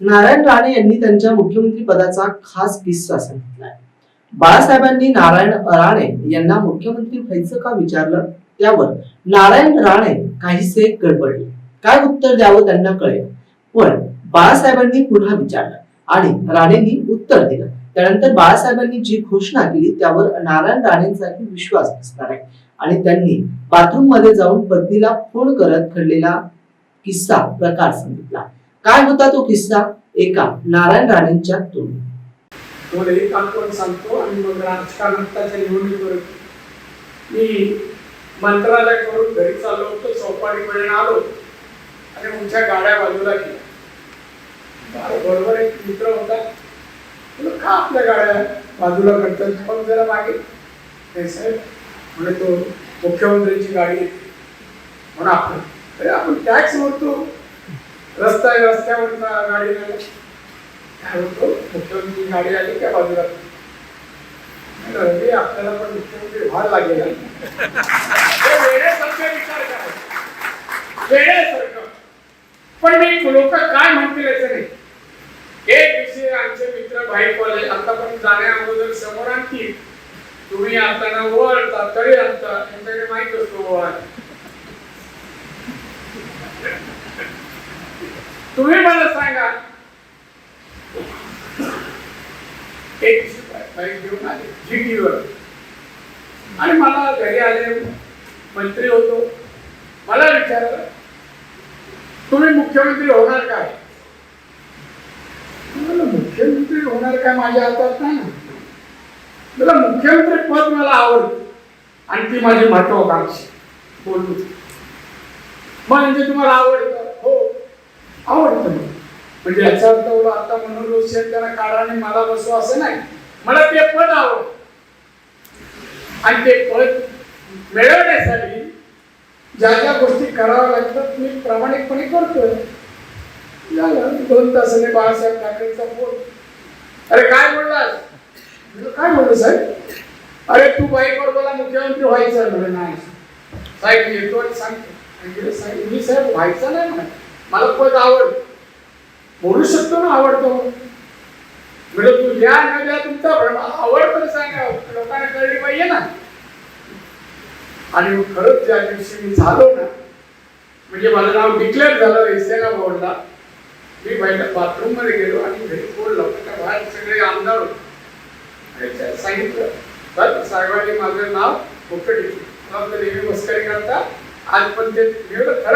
नारायण राणे यांनी त्यांच्या मुख्यमंत्री पदाचा खास किस्सा सांगितलाय बाळासाहेबांनी नारायण राणे यांना मुख्यमंत्री व्हायचं का विचारलं? त्यावर नारायण राणे काहीसे गडबडले. काय उत्तर द्यावं त्यांना कळेल. पण बाळासाहेबांनी पुन्हा विचारलं आणि राणेंनी उत्तर दिलं. त्यानंतर बाळासाहेबांनी जी घोषणा केली त्यावर नारायण राणेंसाठी विश्वास बसणार आहे. आणि त्यांनी बाथरूममध्ये जाऊन पत्नीला फोन करत घडलेला किस्सा प्रकार सांगितला. काय होता तो किस्सा? एका नारायण राणेंच्या तोंडी. तुम्हाला एक आठवण सांगतो आणि मग राजकारणाच्या निवडणुकीवर मी मंत्रालयाकडून घरी चाललो होतो चौपाटीपर्यंत आलो आणि तुमच्या गाड्या बाजूला गेल्या. बरोबर एक मित्र होता. तुला का आपल्या गाड्या बाजूला करतात? पण जरा मागे. नाही साहेब म्हणे तो मुख्यमंत्र्यांची गाडी येते म्हणून आपण अरे आपण टॅक्स भरतो. रस्ता आहे रस्त्यावर गाडी काय होतो? मुख्यमंत्री गाडी आली त्या बाजूला. रवी आपल्याला पण मुख्यमंत्री व्हायला लागेल. हा. विचार करा वेड्यासारखं पण मी लोक काय म्हणतील याचं नाही. एक विषय आमचे मित्र भाई कॉलेज पण जाण्या अगोदर समोर आणखी तुम्ही आता वळता तरी आणता यांच्याकडे माहीत असतो वळ तुम्ही मला सांगा एक दिवशी घेऊन आले. जीटीवर आणि मला घरी आले मंत्री होतो. मला विचारलं तुम्ही मुख्यमंत्री होणार काय? मुख्यमंत्री होणार काय माझ्या हातात नाही ना. मला मुख्यमंत्री पद मला आवडतं आणि ती माझी महत्वाकांक्षी. बोलू मग म्हणजे तुम्हाला आवडतं? हो आवडतं मला. म्हणजे याचा अर्थ एवढा आता मनोरोग त्यांना काढा आणि मला बसू असं नाही. मला ते पद आवडतं आणि ते पद मिळवण्यासाठी ज्या ज्या गोष्टी कराव्या लागतात मी प्रामाणिकपणे करतोय. झालं दोन तासाने बाळासाहेब ठाकरेंचा फोन. अरे काय बोललास? काय बोललो साहेब? अरे तू बाईकवर बोला मुख्यमंत्री व्हायचं म्हणजे नाही. साहेब येतो आणि सांगतो. साहेब मी साहेब व्हायचं नाही मला पद आवडतं बोलू शकतो ना आवडतो. म्हणजे तू ज्या न द्या तुमचा भ्रम आवडतो सांगा. लोकांना कळली पाहिजे ना. आणि मग खरंच ज्या दिवशी मी झालो ना म्हणजे माझं नाव डिक्लेअर झालं एसएला बोर्डला. मी बाहेर बाथरूममध्ये गेलो आणि घरी बोललो त्या बाहेर सगळे आमदार होते. सांगितलं तर साहेबांनी माझं नाव मुख्य डिक्लेअर मस्करी करता. आज पण ते खरं